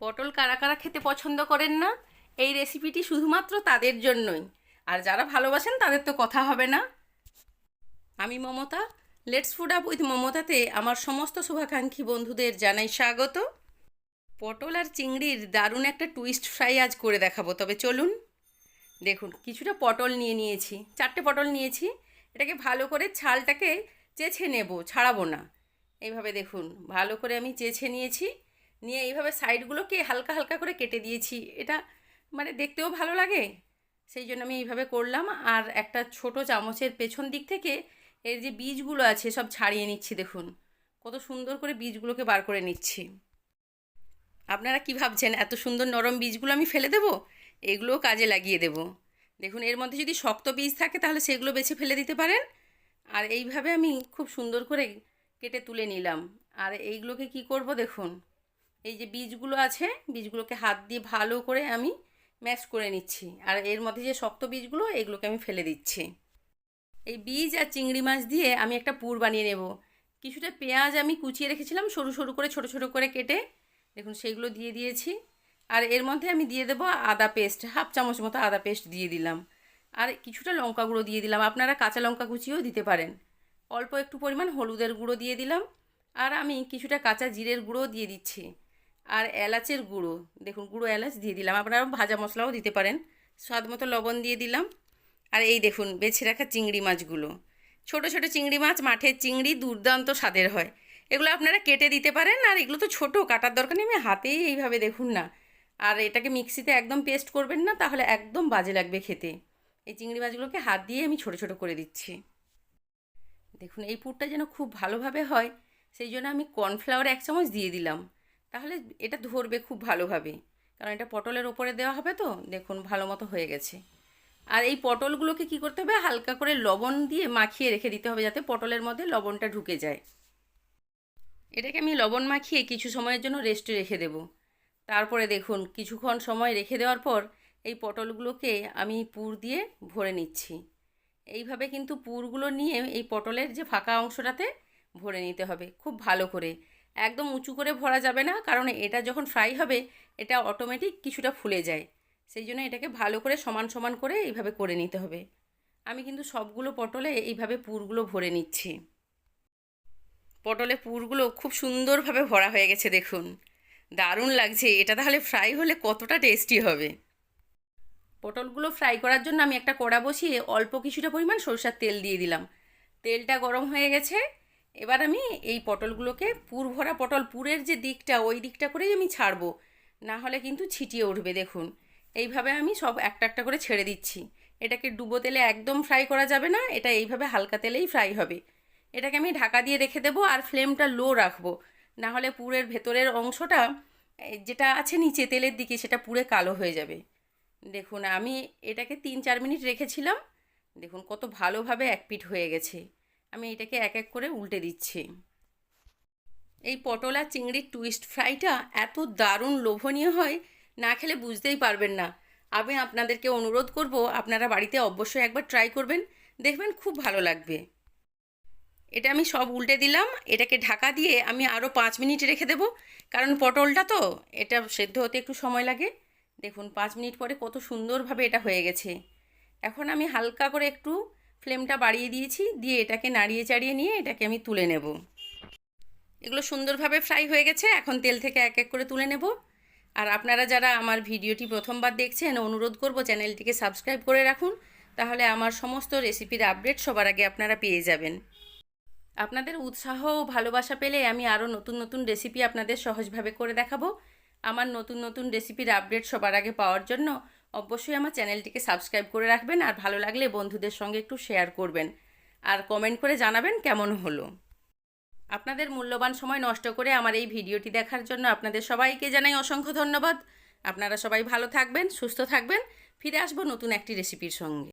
পটল কারা কারা খেতে পছন্দ করেন না? এই রেসিপিটি শুধুমাত্র তাদের জন্যই। আর যারা ভালোবাসেন, তাদের তো কথা হবে না। আমি Mamata. Let's food up with মমতাতে আমার সমস্ত শুভাকাঙ্ক্ষী বন্ধুদের জানাই স্বাগত। পটল আর চিংড়ির দারুণ একটা টুইস্ট ফ্রাই আজ করে দেখাবো। তবে চলুন, দেখুন, কিছুটা পটল নিয়ে নিয়েছি। চারটে পটল নিয়েছি। এটাকে ভালো করে ছালটাকে চেছে নেব, ছাড়াবো না। এইভাবে দেখুন, ভালো করে আমি চেছে নিয়েছি। নিয়ে এইভাবে সাইডগুলোকে হালকা হালকা করে কেটে দিয়েছি। এটা মানে দেখতেও ভালো লাগে। সেই জন্য আমি এইভাবে করলাম। আর একটা ছোট চামচের পেছন দিক থেকে এর যে বীজগুলো আছে সব ছাড়িয়ে নিচ্ছি, দেখুন। কত সুন্দর করে বীজগুলোকে বার করে নিচ্ছি। আপনারা কি ভাবছেন, এত সুন্দর নরম বীজগুলো আমি ফেলে দেবো? এগুলোও কাজে লাগিয়ে দেব। দেখুন, এর মধ্যে যদি শক্ত বীজ থাকে, তাহলে সেগুলো বেছে ফেলে দিতে পারেন। আর এইভাবে আমি খুব সুন্দর করে কেটে তুলে নিলাম। আর এইগুলোকে কি করব, দেখুন। এই যে বীজগুলো আছে, বীজগুলোকে হাত দিয়ে ভালো করে আমি ম্যাশ করে নিচ্ছি। আর এর মধ্যে যে শক্ত বীজগুলো, এগুলোকে আমি ফেলে দিচ্ছি। এই বীজ আর চিংড়ি মাছ দিয়ে আমি একটা পুর বানিয়ে নেব। কিছুটা পেঁয়াজ আমি কুচিয়ে রেখেছিলাম, সরু সরু করে, ছোট ছোট করে কেটে। দেখুন সেইগুলো দিয়ে দিয়েছি। আর এর মধ্যে আমি দিয়ে দেবো আদা পেস্ট, হাফ চামচ মতো আদা পেস্ট দিয়ে দিলাম। আর কিছুটা লঙ্কা গুঁড়ো দিয়ে দিলাম। আপনারা কাঁচা লঙ্কা কুচিও দিতে পারেন। অল্প একটু পরিমাণ হলুদের গুঁড়ো দিয়ে দিলাম। আর আমি কিছুটা কাঁচা জিরের গুঁড়ো দিয়ে দিচ্ছি। আর এলাচের গুঁড়ো। দেখুন, গুঁড়ো এলাচ দিয়ে দিলাম। আপনারা ভাজা মশলাও দিতে পারেন। স্বাদ মতো লবণ দিয়ে দিলাম। আর এই দেখুন, বেছে রাখা চিংড়ি মাছগুলো। ছোট ছোট চিংড়ি মাছ, মাঠের চিংড়ি দুর্দান্ত স্বাদের হয়। এগুলো আপনারা কেটে দিতে পারেন, আর এগুলো তো ছোট, কাটার দরকার নেই। আমি হাতেই এইভাবে দেখুন না। আর এটাকে মিক্সিতে একদম পেস্ট করবেন না, তাহলে একদম বাজে লাগবে খেতে। এই চিংড়ি মাছগুলোকে হাত দিয়ে আমি ছোট ছোট করে দিচ্ছি। দেখুন, এই পুরটা যেন খুব ভালোভাবে হয়, সেই জন্য আমি কর্নফ্লাওয়ার এক চামচ দিয়ে দিলাম। তাহলে এটা ধরবে খুব ভালোভাবে কারণ এটা পটলের ওপরে দেওয়া হবে তো, দেখুন ভালো মতো হয়ে গেছে। আর এই পটলগুলোকে কি করতে হবে? হালকা করে লবণ দিয়ে মাখিয়ে রেখে দিতে হবে যাতে পটলের মধ্যে লবণটা ঢুকে যায়। এটাকে আমি লবণ মাখিয়ে কিছু সময়ের জন্য রেস্টে রেখে দেব। তারপরে দেখুন, কিছুক্ষণ সময় রেখে দেওয়ার পর এই পটলগুলোকে আমি পুর দিয়ে ভরে নিচ্ছি। এইভাবে কিন্তু পুরগুলো নিয়ে এই পটলের যে ফাঁকা অংশটাতে ভরে নিতে হবে, খুব ভালো করে। একদম উঁচু করে ভরা যাবে না, কারণ এটা যখন ফ্রাই হবে, এটা অটোমেটিক কিছুটা ফুলে যায়। সেই জন্য এটাকে ভালো করে সমান সমান করে এইভাবে করে নিতে হবে। আমি কিন্তু সবগুলো পটলে এইভাবে পুরগুলো ভরে নিচ্ছি। পটলে পুরগুলো খুব সুন্দরভাবে ভরা হয়ে গেছে, দেখুন। দারুণ লাগছে, এটা তাহলে ফ্রাই হলে কতটা টেস্টি হবে? পটলগুলো ফ্রাই করার জন্য আমি একটা কড়া বসিয়ে অল্প কিছুটা পরিমাণ সরষার তেল দিয়ে দিলাম। তেলটা গরম হয়ে গেছে এবার আমি এই পটলগুলোকে পুর ভরা পটল, পুরের যে দিকটা, ওই দিকটা করেই আমি ছাড়বো। না হলে কিন্তু ছিটিয়ে উঠবে, দেখুন। এইভাবে আমি সব একটা একটা করে ছেড়ে দিচ্ছি। এটাকে ডুবো তেলে একদম ফ্রাই করা যাবে না, এটা এইভাবে হালকা তেলেই ফ্রাই হবে। এটাকে আমি ঢাকা দিয়ে রেখে দেবো আর ফ্লেমটা লো রাখব। না হলে পুরের ভেতরের অংশটা যেটা আছে নিচে তেলের দিকে, সেটা পুরে কালো হয়ে যাবে। দেখুন, আমি এটাকে তিন চার মিনিট রেখেছিলাম। দেখুন, কত ভালোভাবে এক পিঠ হয়ে গেছে। আমি এটাকে এক এক করে উল্টে দিচ্ছি। এই পটল আর চিংড়ির টুইস্ট ফ্রাইটা এত দারুণ লোভনীয় হয়, না খেলে বুঝতেই পারবেন না। আমি আপনাদেরকে অনুরোধ করব, আপনারা বাড়িতে অবশ্যই একবার ট্রাই করবেন, দেখবেন খুব ভালো লাগবে। এটা আমি সব উল্টে দিলাম, এটাকে ঢাকা দিয়ে আমি আরও পাঁচ মিনিট রেখে দেবো, কারণ পটলটা তো, এটা সেদ্ধ হতে একটু সময় লাগে। দেখুন, পাঁচ মিনিট পরে কত সুন্দরভাবে এটা হয়ে গেছে। এখন আমি হালকা করে একটু ফ্লেমটা বাড়িয়ে দিয়েছি, দিয়ে এটাকে নাড়িয়ে চাড়িয়ে নিয়ে এটাকে আমি তুলে নেব। এগুলো সুন্দরভাবে ফ্রাই হয়ে গেছে, এখন তেল থেকে এক এক করে তুলে নেব। আর আপনারা যারা আমার ভিডিওটি প্রথমবার দেখছেন, অনুরোধ করব চ্যানেলটিকে সাবস্ক্রাইব করে রাখুন, তাহলে আমার সমস্ত রেসিপির আপডেট সবার আগে আপনারা পেয়ে যাবেন। আপনাদের উৎসাহ ও ভালোবাসা পেলে আমি আরও নতুন নতুন রেসিপি আপনাদের সহজভাবে করে দেখাবো। আমার নতুন নতুন রেসিপির আপডেট সবার আগে পাওয়ার জন্য অবশ্যই আমার চ্যানেলটিকে সাবস্ক্রাইব করে রাখবেন আর ভালো লাগলে বন্ধুদের সঙ্গে একটু শেয়ার করবেন। আর কমেন্ট করে জানাবেন কেমন হলো। আপনাদের মূল্যবান সময় নষ্ট করে আমার এই ভিডিওটি দেখার জন্য আপনাদের সবাইকে জানাই অসংখ্য ধন্যবাদ। আপনারা সবাই ভালো থাকবেন, সুস্থ থাকবেন। ফিরে আসব নতুন একটি রেসিপির সঙ্গে।